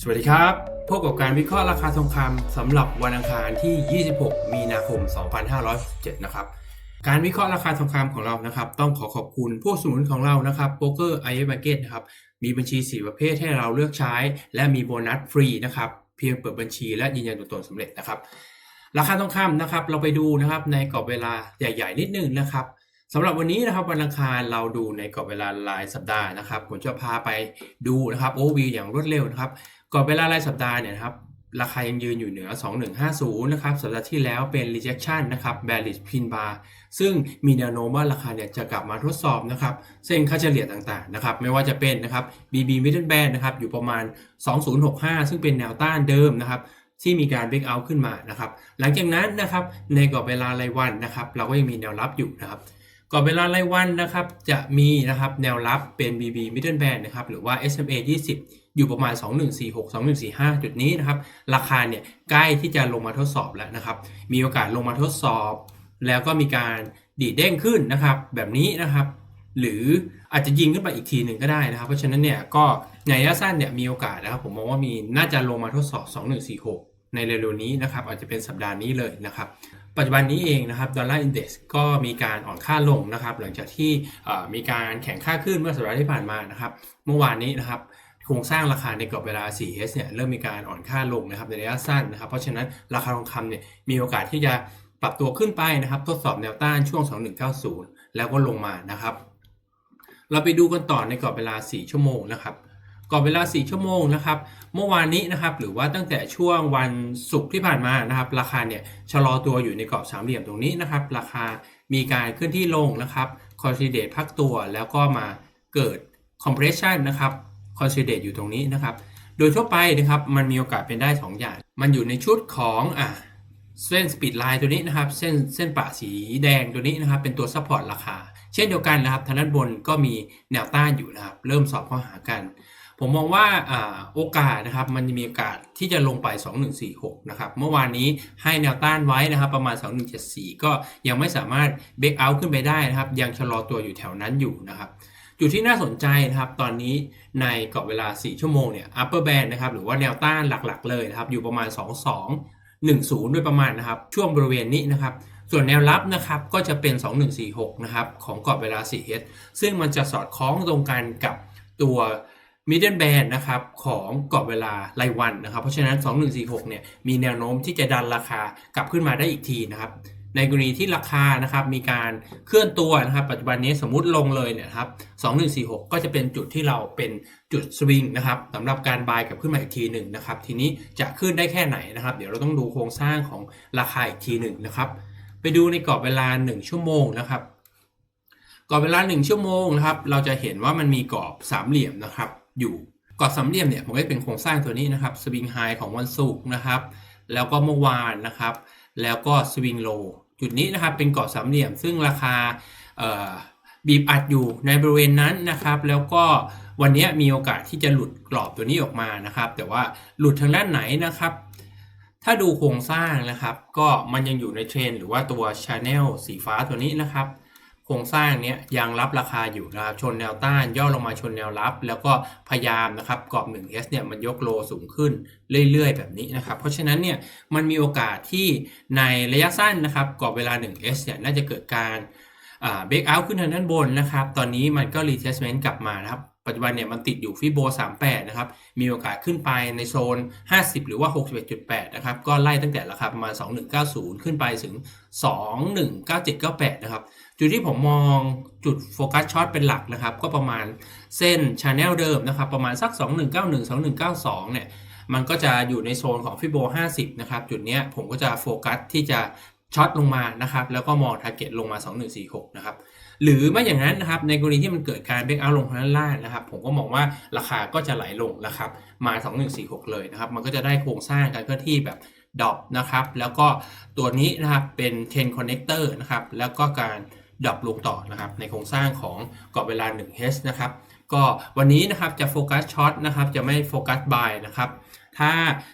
สวัสดีครับ พบกับการวิเคราะห์ราคาทองคำสำหรับวันอังคารที่ 26 มีนาคม 2567 นะครับ การวิเคราะห์ราคาทองคำของเรานะครับ ต้องขอขอบคุณผู้สนุนของเรานะครับโป๊กเกอร์ไอเอฟมาร์เก็ตนะครับ มีบัญชี 4 ประเภทให้เราเลือกใช้ และมีโบนัสฟรีนะครับ เพียงเปิดบัญชีและยืนยันตัวตนสำเร็จนะครับ ราคาทองคำนะครับ เราไปดูนะครับในกรอบเวลาใหญ่ ๆ นิดนึงนะครับสำหรับวันนี้นะครับวันอังคารเราดูในกรอบเวลารายสัปดาห์นะครับ ผมจะพาไปดูนะครับโอวีอย่างรวดเร็วนะครับ กรอบเวลารายสัปดาห์เนี่ยครับราคายังยืนอยู่เหนือ 2150 นะครับสัปดาห์ที่แล้วเป็น rejection นะครับ bearish pin bar ซึ่งมีแนวโน้มว่าราคาเนี่ยจะกลับมาทดสอบนะครับเส้นค่าเฉลี่ยต่างๆนะครับไม่ว่าจะเป็นนะครับ BB middle band นะครับอยู่ประมาณ 2065 ซึ่งเป็นแนวต้านเดิมนะครับที่มีการ break out ขึ้นมานะครับหลังจากนั้นนะครับในกรอบเวลารายวันนะครับเราก็ยังมีแนวรับอยู่นะครับกรอบเวลารายวันนะครับจะมีนะครับแนวรับเป็น BB middle band นะครับหรือว่า SMA 20 อยู่ประมาณ 2146 2145 จุดนี้นะครับ ราคาเนี่ยใกล้ที่จะลงมาทดสอบแล้วนะครับ มีโอกาสลงมาทดสอบ แล้วก็มีการดีดเด้งขึ้นนะครับ แบบนี้นะครับ หรืออาจจะยิงขึ้นไปอีกทีหนึ่งก็ได้นะครับ เพราะฉะนั้นเนี่ยก็ในระยะสั้นเนี่ยมีโอกาสนะครับ ผมมองว่ามีน่าจะลงมาทดสอบ 2146 ในเร็วๆนี้นะครับ อาจจะเป็นสัปดาห์นี้เลยนะครับปัจจุบันนี้เองนะครับดอลลาร์อินเด็กซ์ก็มีการอ่อนค่าลงนะครับ หลังจากที่มีการแข่งค่าขึ้นเมื่อสัปดาห์ที่ผ่านมานะครับ เมื่อวานนี้นะครับ โครงสร้างราคาในกรอบเวลา 4S เนี่ยเริ่มมีการอ่อนค่าลงนะครับในระยะสั้นนะครับ เพราะฉะนั้นราคาทองคำเนี่ยมีโอกาสที่จะปรับตัวขึ้นไปนะครับ ทดสอบแนวต้านช่วง 2190 แล้วก็ลงมานะครับ เราไปดูกันต่อในกรอบเวลา 4 ชั่วโมงนะครับกรอบเวลา 4 ชั่วโมงนะครับ เมื่อวานนี้นะครับ หรือว่าตั้งแต่ช่วงวันศุกร์ที่ผ่านมานะครับ ราคาเนี่ยชะลอตัวอยู่ในกรอบสามเหลี่ยมตรงนี้นะครับ ราคามีการเคลื่อนที่ลงนะครับคอนซิเดตพักตัวแล้วก็มาเกิด compression นะครับคอน ตอยู่ตรงนี้นะครับ โดยทั่วไปนะครับมันมีโอกาสเป็นได้ 2 อย่าง มันอยู่ในชุดของอะเส้นสปีดไลน์ตัวนี้นะครับ เส้นเส้นปะสีแดงตัวนี้นะครับ เป็นตัวซัพพอร์ตราคา เช่นเดียวกันนะครับทางด้านบนก็มีแนวต้านอยู่นะครับ เริ่มสอบข้อหากัน ผมมองว่าโอกาสนะครับมันจะมีโอกาสที่จะลงไป 2146 นะครับ เมื่อวานนี้ให้แนวต้านไว้นะครับ ประมาณ 2174 ก็ยังไม่สามารถเบรกเอาท์ขึ้นไปได้นะครับ ยังชะลอตัวอยู่แถวนั้นอยู่นะครับ จุดที่น่าสนใจนะครับ ตอนนี้ในกรอบเวลา 4 ชั่วโมงเนี่ย upper band นะครับ หรือว่าแนวต้านหลักๆ เลยนะครับ อยู่ประมาณ 2210โดยประมาณนะครับ ช่วงบริเวณนี้นะครับ ส่วนแนวรับนะครับก็จะเป็น 2146 นะครับ ของกรอบเวลา 4S ซึ่งมันจะสอดคล้องตรงกันกับตัว middle band นะครับของกรอบเวลารายวันนะครับ เพราะฉะนั้น 2146เนี่ยมีแนวโน้มที่จะดันราคากลับขึ้นมาได้อีกทีนะครับ ในกรณีที่ราคานะครับมีการเคลื่อนตัวนะครับปัจจุบันนี้สมมุติลงเลยเนี่ยครับ2146 ก็จะเป็นจุดที่เราเป็นจุดสวิงนะครับสำหรับการบายกลับขึ้นมาอีกทีหนึ่งนะครับทีนี้จะขึ้นได้แค่ไหนนะครับ เดี๋ยวเราต้องดูโครงสร้างของราคาอีกทีหนึ่งนะครับ ไปดูในกรอบเวลา 1 ชั่วโมงนะครับกรอบเวลา 1 ชั่วโมงนะครับเราจะเห็นว่ามันมีกรอบสามเหลี่ยมนะครับ อยู่กรอบสามเหลี่ยมเนี่ยมันก็จะเป็นโครงสร้างตัวนี้นะครับสวิงไฮของวันศุกร์นะครับ แล้วก็เมื่อวานนะครับ แล้วก็สวิงโลจุดนี้นะครับเป็นกรอบสามเหลี่ยม ซึ่งราคาบีบอัดอยู่ในบริเวณนั้นนะครับ แล้วก็วันนี้มีโอกาสที่จะหลุดกรอบตัวนี้ออกมานะครับ แต่ว่าหลุดทางด้านไหนนะครับ ถ้าดูโครงสร้างนะครับ ก็มันยังอยู่ในเทรนหรือว่าตัว Channel สีฟ้าตัวนี้นะครับ โครงสร้างเนี้ยยังรับราคาอยู่นะครับชนแนวต้านย่อลงมาชนแนวรับ แล้วก็พยายามนะครับกรอบ 1S เนี่ยมันยกโลสูงขึ้นเรื่อยๆ แบบนี้นะครับ เพราะฉะนั้นเนี่ยมันมีโอกาสที่ในระยะสั้นนะครับกรอบเวลา 1S เนี่ยน่าจะเกิดการเบรกเอาท์ขึ้นทางด้านบนนะครับ ตอนนี้มันก็รีเทสเมนต์กลับมานะครับ ปัจจุบันเนี่ยมันติดอยู่ฟิโบ 38 นะครับ มีโอกาสขึ้นไปในโซน 50 หรือว่า 61.8 นะครับ ก็ไล่ตั้งแต่ราคาประมาณ 2190 ขึ้นไปถึง 219798 นะครับ จุดที่ผมมองจุดโฟกัสช็อตเป็นหลักนะครับ ก็ประมาณเส้นชาแนลเดิมนะครับ ประมาณสัก 2191 2192 เนี่ย มันก็จะอยู่ในโซนของฟิโบ 50 นะครับ จุดเนี้ยผมก็จะโฟกัสที่จะช็อตลงมานะครับ แล้วก็มองทาร์เก็ตลงมา 2146 นะครับ หรือไม่อย่างนั้นนะครับในกรณีที่มันเกิดการเบรกเอาลงทางด้านล่างนะครับ ผมก็มองว่าราคาก็จะไหลลงนะครับมา 2146 เลยนะครับ มันก็จะได้โครงสร้างการเคลื่อนที่แบบดอปนะครับ แล้วก็ตัวนี้นะครับเป็น10 connector นะครับ แล้วก็การดรอปลงต่อนะครับ ในโครงสร้างของกรอบเวลา 1H นะครับ ก็วันนี้นะครับจะโฟกัสช็อตนะครับ จะไม่โฟกัสบายนะครับ ถ้า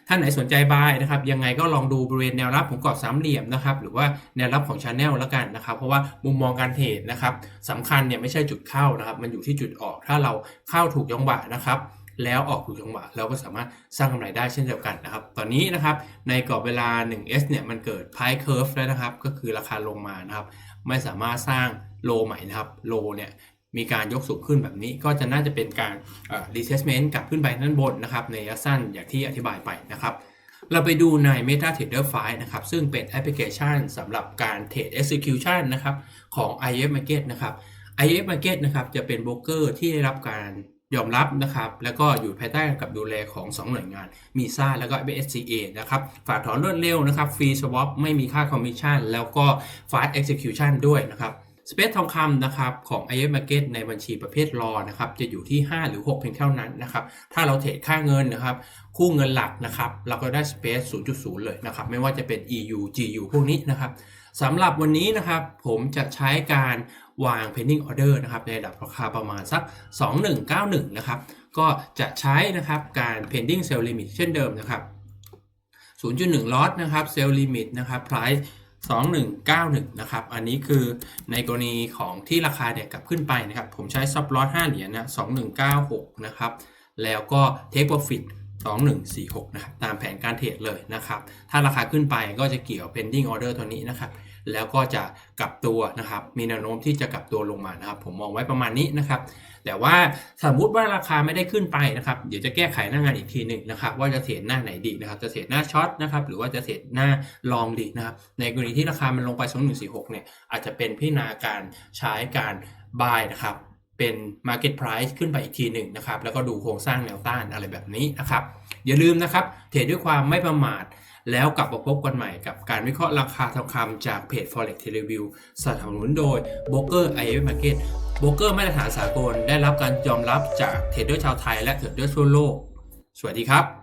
ท่านไหนสนใจบายนะครับยังไงก็ลองดูบริเวณแนวรับของกรอบสามเหลี่ยมนะครับหรือว่าแนวรับของชาแนลแล้วกันนะครับ เพราะว่ามุมมองการเทรดนะครับสำคัญเนี่ยไม่ใช่จุดเข้านะครับ มันอยู่ที่จุดออกถ้าเราเข้าถูกจังหวะนะครับแล้วออกถูกจังหวะเราก็สามารถสร้างกำไรได้เช่นเดียวกันนะครับ ตอนนี้นะครับในกรอบเวลา 1S เนี่ยมันเกิด Pi Curve แล้วนะครับ ก็คือราคาลงมานะครับ ไม่สามารถสร้างโลใหม่นะครับโลเนี่ย มีการยกสูงขึ้นแบบนี้ก็จะน่าจะเป็นการเอ่อ retracement กลับขึ้นไปด้านบนนะครับในระยะสั้นอย่างที่อธิบายไปนะครับเราไปดูใน MetaTrader 5นะครับซึ่งเป็นแอปพลิเคชันสำหรับการเทรด execution นะครับของ IF Market นะครับ IF Market นะครับจะเป็นโบรกเกอร์ที่ได้รับการยอมรับนะครับแล้วก็อยู่ภายใต้กับดูแลของ 2 หน่วยงาน MISA แล้วก็ BSCA นะครับฝากถอนรวดเร็วนะครับฟรีสวอปไม่มีค่าคอมมิชชั่นแล้วก็ fast execution ด้วยนะครับ สเปซทองคำนะครับของ IF Market ในบัญชีประเภทรอนะครับจะอยู่ที่ 5 หรือ 6 เพียงเท่านั้นนะครับถ้าเราเทรดค่าเงินนะครับคู่เงินหลักนะครับเราก็ได้สเปซ0.0 เลยนะครับไม่ว่าจะเป็น EU GU พวกนี้นะครับสำหรับวันนี้นะครับผมจะใช้การวาง pending order นะครับในระดับราคาประมาณสัก 2191 นะครับก็จะใช้นะครับการ pending sell limit เช่นเดิมนะครับ0.1ล็อตนะครับ sell limit นะครับ price 2191 นะครับ อันนี้คือในกรณีของที่ราคาเนี่ยกลับขึ้นไปนะครับ ผมใช้ซับลอต5เหรียญนะ 2196 นะครับ แล้วก็เทคโปรฟิต2146 นะครับ ตามแผนการเทรดเลยนะครับ ถ้าราคาขึ้นไปก็จะเกี่ยว pending order ตัวนี้นะครับ แล้วก็จะกลับตัวนะครับ มีแนวโน้มที่จะกลับตัวลงมานะครับ ผมมองไว้ประมาณนี้นะครับ แต่ว่าสมมุติว่าราคาไม่ได้ขึ้นไปนะครับ เดี๋ยวจะแก้ไขหน้างานอีกทีหนึ่งนะครับ ว่าจะเทรดหน้าไหนดีนะครับ จะเทรดหน้าช็อตนะครับ หรือว่าจะเทรดหน้าลองดีนะครับ ในกรณีที่ราคามันลงไป2146เนี่ย อาจจะเป็นพิจารณาการใช้การ buy นะครับ เป็น market price ขึ้นไปอีกทีหนึ่งนะครับ แล้วก็ดูโครงสร้างแนวต้านอะไรแบบนี้นะครับ อย่าลืมนะครับ เทรดด้วยความไม่ประมาท แล้วกลับมาพบกันใหม่กับการวิเคราะห์ราคาทองคำจากเพจ Forex t e l e v i e w สนับสนุนโดย b r o k e r IF Market โบรกเกอร์มาตรฐานสากลได้รับการยอมรับจากเทรดเดอร์ชาวไทยและเทรดเดอร์ทั่วโลก สวัสดีครับ